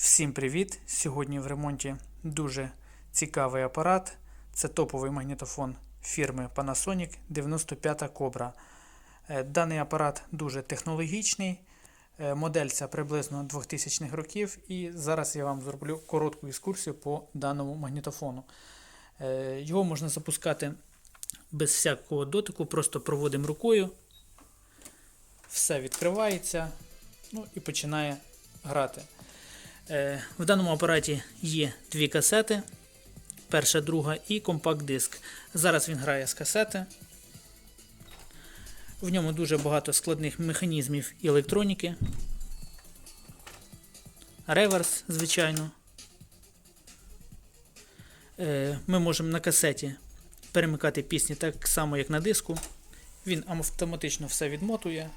Всім привіт! Сьогодні в ремонті дуже цікавий апарат. Це топовий магнітофон фірми Panasonic 95 Cobra. Е, Даний апарат дуже технологічний. Е, Модель ця приблизно 2000-х років. І зараз я вам зроблю коротку екскурсію по даному магнітофону. Е, Його можна запускати без всякого дотику, просто проводимо рукою. Все відкривається ну, і починає грати. Е, В даному апараті є дві касети. Перша, друга і компакт-диск. Зараз він грає з касети. В ньому дуже багато складних механізмів і електроніки. Реверс, звичайно. Е, Ми можемо на касеті перемикати пісні так само, як на диску. Він автоматично все відмотує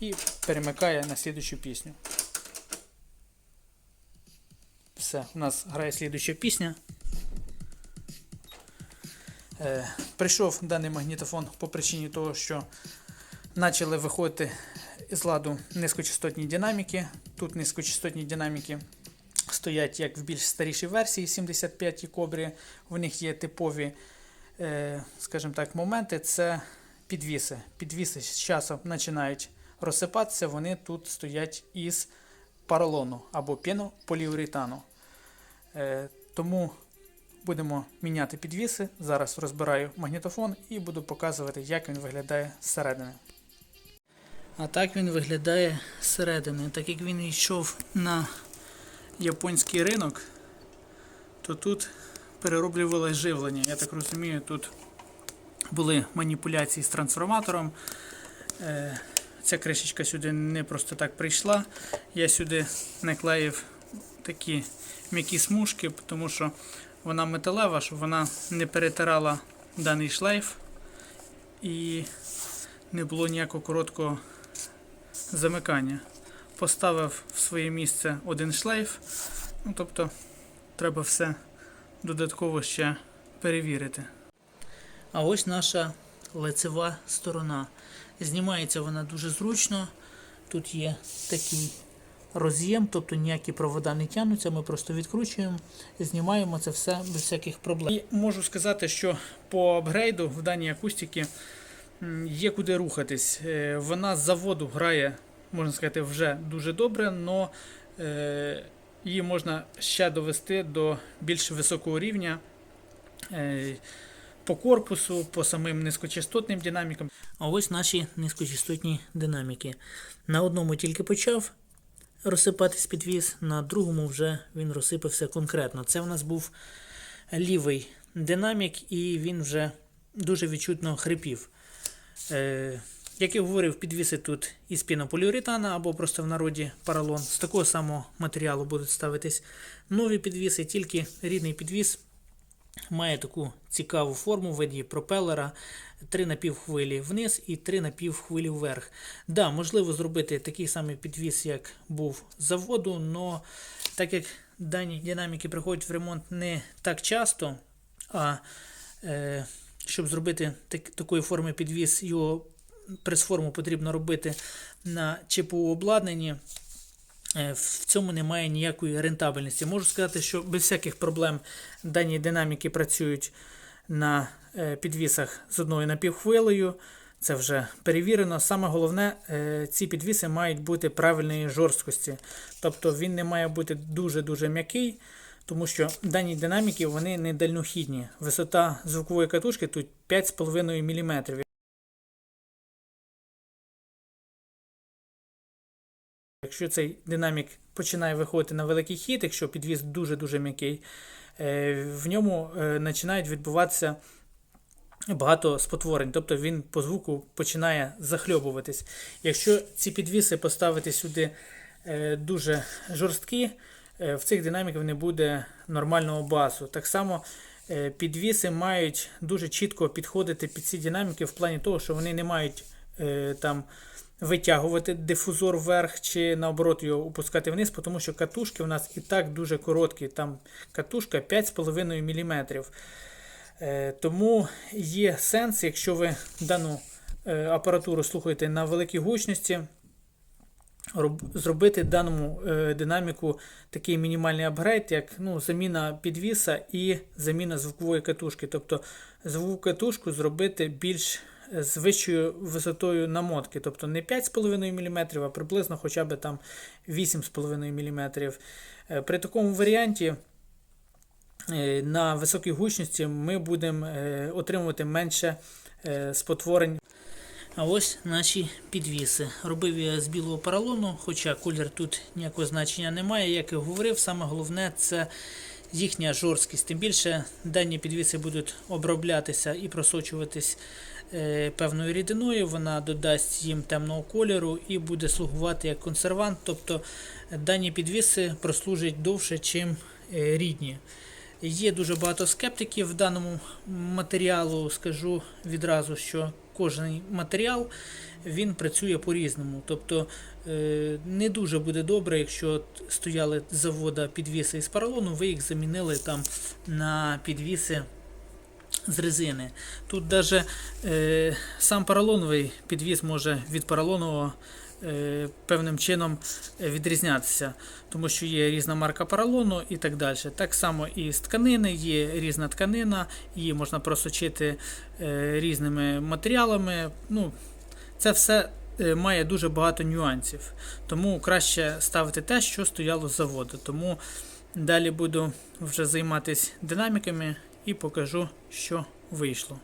і перемикає на слідущу пісню. Все, у нас грає слідуща пісня. Е, прийшов даний магнітофон по причині того, що почали виходити з ладу низькочастотні динаміки. Тут низькочастотні динаміки стоять як в більш старішій версії 75 кобрі. В них є типові, е, скажімо так, моменти. Це підвіси. Підвіси з часом починають розсипатися, вони тут стоять із поролону або пінополіуретану. Е, тому будемо міняти підвіси. Зараз розбираю магнітофон і буду показувати, як він виглядає зсередини. А так він виглядає зсередини. Так як він йшов на японський ринок, то тут перероблювали живлення. Я так розумію, тут були маніпуляції з трансформатором. Е, Ця кришечка сюди не просто так прийшла. Я сюди наклеїв такі м'які смужки, тому що вона металева, щоб вона не перетирала даний шлейф і не було ніякого короткого замикання. Поставив в своє місце один шлейф, ну, тобто треба все додатково ще перевірити. А ось наша лицева сторона. Знімається вона дуже зручно. Тут є такий роз'єм, тобто ніякі провода не тягнуться, ми просто відкручуємо знімаємо це все без всяких проблем. І можу сказати, що по апгрейду в даній акустиці м, є куди рухатись. Е, Вона з заводу грає, можна сказати, вже дуже добре, але її можна ще довести до більш високого рівня. Е, по корпусу, по самим низькочастотним динамікам. А ось наші низькочастотні динаміки. На одному тільки почав розсипатись підвіз, на другому вже він розсипався конкретно. Це в нас був лівий динамік, і він вже дуже відчутно хрипів. Е, як я говорив, підвіси тут із пінополіуретана або просто в народі паралон. З такого самого матеріалу будуть ставитись нові підвіси, тільки рідний підвіс має таку цікаву форму в виді пропелера, три напівхвилі вниз і три напівхвилі вверх. Да, можливо зробити такий самий підвіс, як був з заводу, але так як дані динаміки приходять в ремонт не так часто, а е, щоб зробити так, такої форми підвіс, його прес-форму потрібно робити на ЧПУ обладнанні. Е, В цьому немає ніякої рентабельності. Можу сказати, що без всяких проблем дані динаміки працюють на е, підвісах з одною напівхвилею. Це вже перевірено. Саме головне, е, ці підвіси мають бути правильної жорсткості. Тобто він не має бути дуже-дуже м'який, тому що дані динаміки вони не дальнохідні. Висота звукової катушки тут 5,5 мм. Якщо цей динамік починає виходити на великий хід, якщо підвіз дуже-дуже м'який, е, в ньому е, починають відбуватися багато спотворень, тобто він по звуку починає захльобуватись. Якщо ці підвіси поставити сюди е, дуже жорсткі, в цих динаміків не буде нормального басу. Так само підвіси мають дуже чітко підходити під ці динаміки в плані того, що вони не мають там витягувати дифузор вверх чи наоборот його опускати вниз, тому що катушки у нас і так дуже короткі. Там катушка 5,5 мм. Е, тому є сенс, якщо ви дану е, апаратуру слухаєте на великій гучності, зробити даному е, динаміку такий мінімальний апгрейд, як ну, заміна підвіса і заміна звукової катушки. Тобто звукову катушку зробити більш е, з вищою висотою намотки, тобто не 5,5 мм, а приблизно хоча б там 8,5 мм. Е, При такому варіанті е, на високій гучності ми будемо е, отримувати менше спотворень. А ось наші підвіси. Робив я з білого поролону, хоча колір тут ніякого значення немає. Як і говорив, саме головне це їхня жорсткість. Тим більше дані підвіси будуть оброблятися і просочуватись певною рідиною. Вона додасть їм темного кольору і буде слугувати як консервант. Тобто дані підвіси прослужать довше, чим е, рідні. Є дуже багато скептиків в даному матеріалу. Скажу відразу, що кожен матеріал він працює по-різному. Тобто е, не дуже буде добре, якщо стояли завода підвіси із поролону, ви їх замінили там на підвіси з резини. Тут навіть е, сам поролоновий підвіс може від поролонового е, певним чином е, відрізнятися, тому що є різна марка поролону і так далі. Так само і з тканини є різна тканина, її можна просочити е, різними матеріалами. Ну, це все е, має дуже багато нюансів. Тому краще ставити те, що стояло з заводу. Тому далі буду вже займатися динаміками і покажу, що вийшло.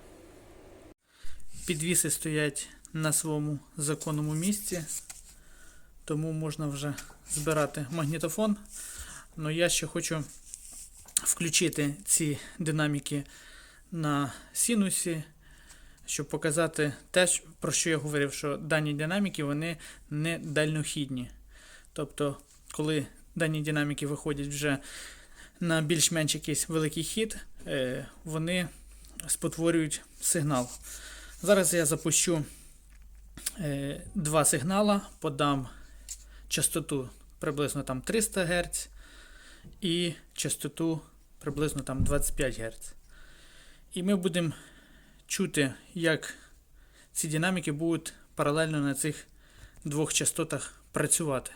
Підвіси стоять на своєму законному місці, тому можна вже збирати магнітофон. Но я ще хочу включити ці динаміки на синусі, щоб показати те, про що я говорив, що дані динаміки вони не дальнохідні. Тобто, коли дані динаміки виходять вже на більш-менш якийсь великий хід, вони спотворюють сигнал. Зараз я запущу е, два сигнала, подам частоту приблизно там 300 Гц і частоту приблизно там 25 Гц. І ми будемо чути, як ці динаміки будуть паралельно на цих двох частотах працювати.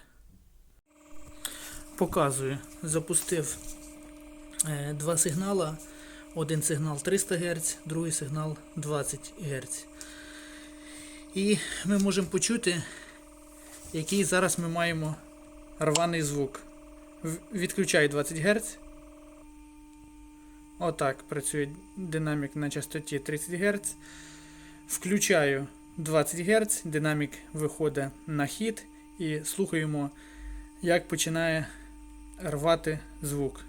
Показую, запустив е, два сигнала. Один сигнал 300 Гц, другий сигнал 20 Гц. І ми можемо почути, який зараз ми маємо рваний звук. Відключаю 20 Гц. Отак працює динамік на частоті 30 Гц. Включаю 20 Гц, динамік виходить на хід і слухаємо, як починає рвати звук.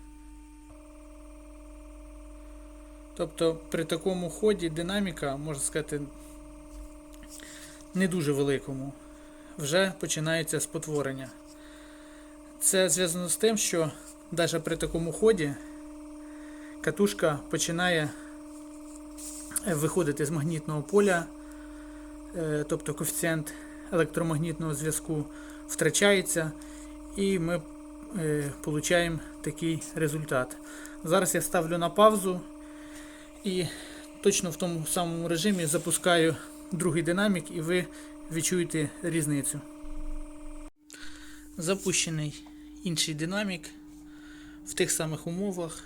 Тобто при такому ході динаміка, можна сказати, не дуже великому, вже починається спотворення. Це зв'язано з тим, що навіть при такому ході катушка починає е, виходити з магнітного поля, е, тобто коефіцієнт електромагнітного зв'язку втрачається, і ми е, получаємо такий результат. Зараз я ставлю на паузу і точно в тому самому режимі запускаю другий динамік, і ви відчуєте різницю. Запущений інший динамік в тих самих умовах,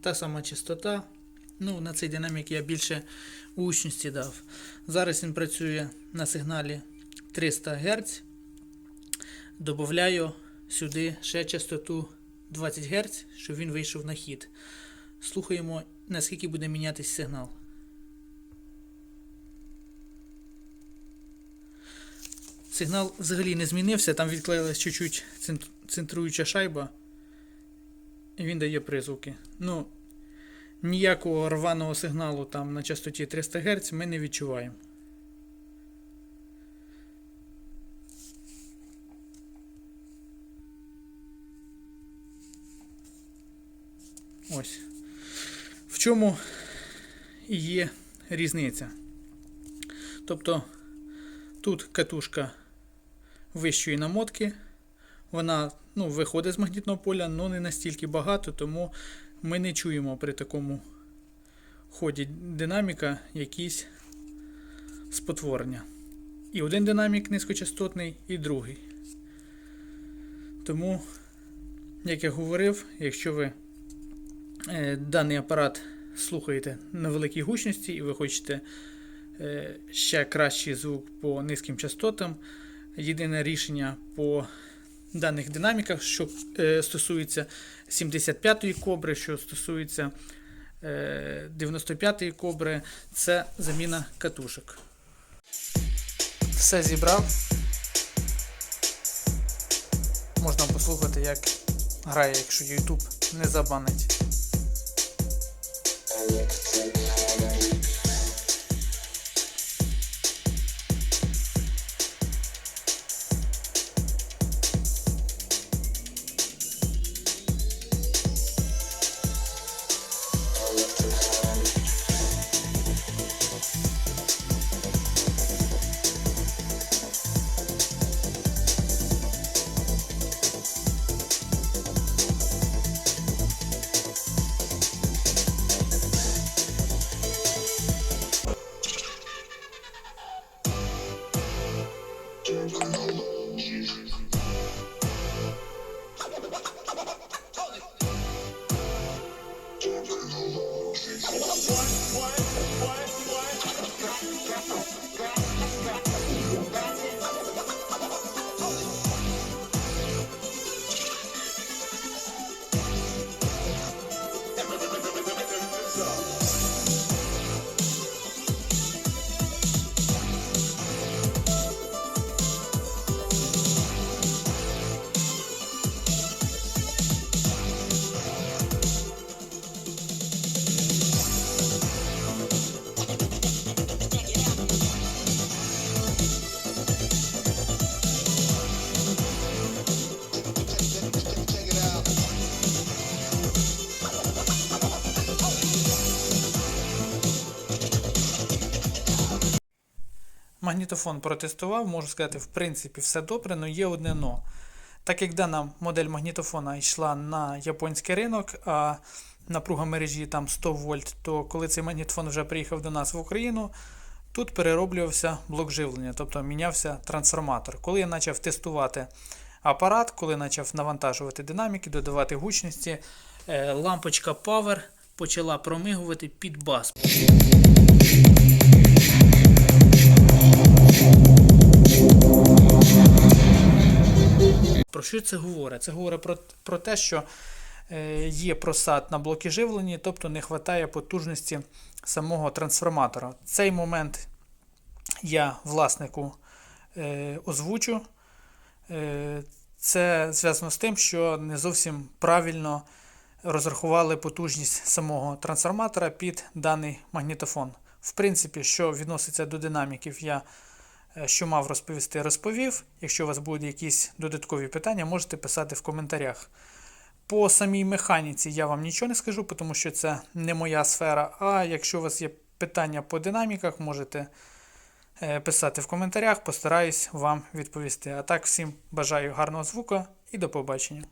та сама частота. Ну, на цей динамік я більше гучності дав. Зараз він працює на сигналі 300 Гц. Добавляю сюди ще частоту 20 Гц, щоб він вийшов на хід. Слухаємо, наскільки буде мінятись сигнал. Сигнал взагалі не змінився, там відклеїлась чуть-чуть центруюча шайба. І він дає призвуки. Ну, ніякого рваного сигналу там на частоті 300 Гц ми не відчуваємо. Ось. Чому є різниця? Тобто тут катушка вищої намотки, вона ну, виходить з магнітного поля, але не настільки багато, тому ми не чуємо при такому ході динаміка якісь спотворення. І один динамік низькочастотний, і другий. Тому, як я говорив, якщо ви е, даний апарат слухаєте на великій гучності і ви хочете е, ще кращий звук по низьким частотам, єдине рішення по даних динаміках, що е, стосується 75-ї кобри, що стосується е, 95-ї кобри, це заміна катушок. Все зібрав. Можна послухати, як грає, якщо YouTube не забанить. Thank you. Магнітофон протестував, можу сказати, в принципі, все добре, але є одне но. Так як дана модель магнітофона йшла на японський ринок, а напруга мережі там 100 вольт, то коли цей магнітофон вже приїхав до нас в Україну, тут перероблювався блок живлення, тобто мінявся трансформатор. Коли я почав тестувати апарат, коли почав навантажувати динаміки, додавати гучності, е, лампочка Power почала промигувати під бас. Що це говорить? Це говорить про, про те, що е, є просад на блоки живлення, тобто не вистачає потужності самого трансформатора. Цей момент я власнику е, озвучу. Е, це зв'язано з тим, що не зовсім правильно розрахували потужність самого трансформатора під даний магнітофон. В принципі, що відноситься до динаміків, я що мав розповісти, розповів. Якщо у вас будуть якісь додаткові питання, можете писати в коментарях. По самій механіці я вам нічого не скажу, тому що це не моя сфера. А якщо у вас є питання по динаміках, можете е, писати в коментарях, постараюсь вам відповісти. А так, всім бажаю гарного звука і до побачення.